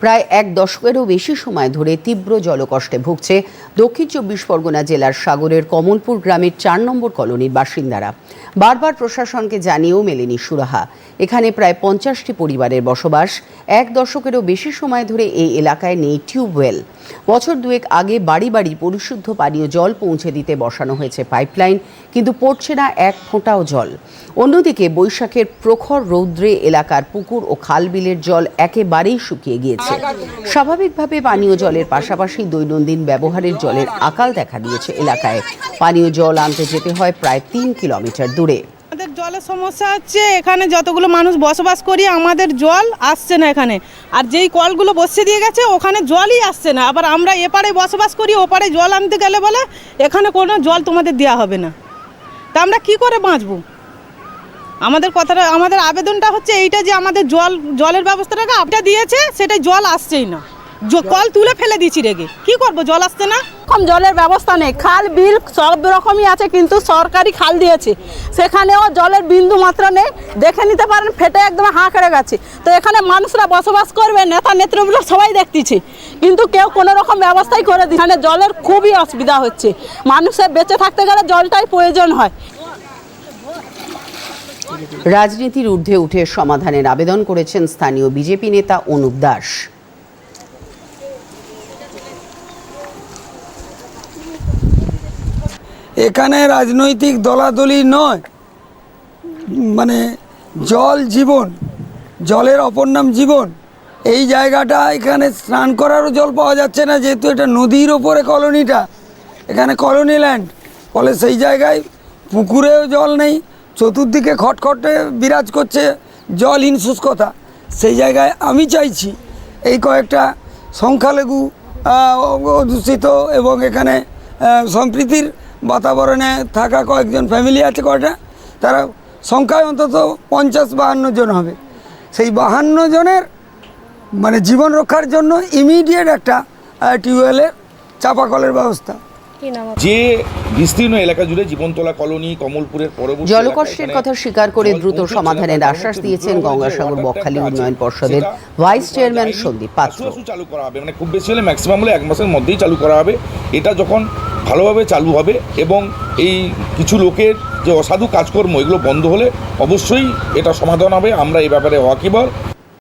প্রায় এক দশকেরও বেশি সময় ধরে তীব্র জলকষ্টে ভুগছে দক্ষিণ চব্বিশ পরগনা জেলার সাগরের কমলপুর গ্রামের চার নম্বর কলোনির বাসিন্দারা। বারবার প্রশাসনকে জানিয়েও মেলেনি সুরাহা। এখানে প্রায় পঞ্চাশটি পরিবারের বসবাস। এক দশকেরও বেশি সময় ধরে এই এলাকায় নেই টিউবওয়েল। বছর দুয়েক আগে বাড়ি বাড়ি পরিশুদ্ধ পানীয় জল পৌঁছে দিতে বসানো হয়েছে পাইপলাইন, কিন্তু পড়ছে না এক ফোঁটাও জল। অন্যদিকে বৈশাখের প্রখর রৌদ্রে এলাকার পুকুর ও খাল বিলের জল একেবারেই শুকিয়ে গিয়েছে। স্বাভাবিকভাবে পানীয় জলের পাশাপাশি দৈনন্দিন ব্যবহারের জলের আকাল দেখা দিয়েছে এলাকায়। পানীয় জল আনতে যেতে হয় প্রায় তিন কিলোমিটার দূরে। আমাদের জলের সমস্যা হচ্ছে, এখানে যতগুলো মানুষ বসবাস করি, আমাদের জল আসছে না এখানে। আর যেই কলগুলো বসিয়ে দিয়ে গেছে, ওখানে জলই আসছে না। আবার আমরা এপারে বসবাস করি, ওপারে জল আনতে গেলে বলে, এখানে কোনো জল তোমাদের দেওয়া হবে না। তা আমরা কি করে বাঁচবো? আমাদের কথাটা, আমাদের আবেদনটা হচ্ছে এইটা যে আমাদের জল, জলের ব্যবস্থাটাকে আপটা দিয়েছে সেটা জল আসছেই না। কল তুলে ফেলে দিয়েছি রেগে। কি করব, জল আসছে না? কম জলের ব্যবস্থা নেই। খাল, বিল সব রকমই আছে, কিন্তু সরকারি খাল দিয়েছে। সেখানেও জলের বিন্দু মাত্র নেই। দেখে নিতে পারেন, ফেটে একদম হাঁ করে গেছে। তো এখানে মানুষরা বসবাস করবে, নেতা নেত্রীগুলো সবাই দেখতেছে। কিন্তু কেউ কোনো রকম ব্যবস্থাই করে দিচ্ছে জলের খুবই অসুবিধা হচ্ছে। মানুষের বেঁচে থাকতে গেলে জলটাই প্রয়োজন হয়। রাজনীতির ঊর্ধ্বে উঠে সমাধানের আবেদন করেছেন স্থানীয় বিজেপি নেতা অনুপ দাস। এখানে রাজনৈতিক দলাদলি নয় মানে জল জীবন, জলের অপর নাম জীবন। এই জায়গাটা এখানে স্নান করারও জল পাওয়া যাচ্ছে না, যেহেতু এটা নদীর ওপরে কলোনিটা, এখানে কলোনি ল্যান্ড ফলে সেই জায়গায় পুকুরেও জল নেই চতুর্দিকে খটখটে বিরাজ করছে জলহীন শুষ্কতা সেই জায়গায় আমি চাইছি এই কয়েকটা সংখ্যালঘু অধ্যুষিত এবং এখানে সম্প্রীতির বাতাবরণে থাকা কয়েকজন ফ্যামিলি আছে কয়টা? তারা সংখ্যায় অন্তত পঞ্চাশ বাহান্ন জন হবে। সেই বাহান্ন জনের মানে জীবন রক্ষার জন্য ইমিডিয়েট একটা টিউবওয়েলের চাপাকলের ব্যবস্থা। যে বিস্তীর্ণ এলাকা জুড়ে জীবনতলা কলোনি কমলপুরের পরবর্তী জলকষ্টের কথা স্বীকার করে দ্রুত সমাধানের আশ্বাস দিয়েছেন গঙ্গাসাগর বকখালি উন্নয়ন পর্ষদের ভাইস চেয়ারম্যান সন্দীপ পাত্র। চালু করা হবে মানে খুব বেশি হলে ম্যাক্সিমাম হলে এক মাসের মধ্যেই চালু করা হবে। এটা যখন ভালোভাবে চালু হবে এবং এই কিছু লোকের যে অসাধু কাজকর্ম এগুলো বন্ধ হলে অবশ্যই এটা সমাধান হবে। আমরা এই ব্যাপারে ওয়াকিবর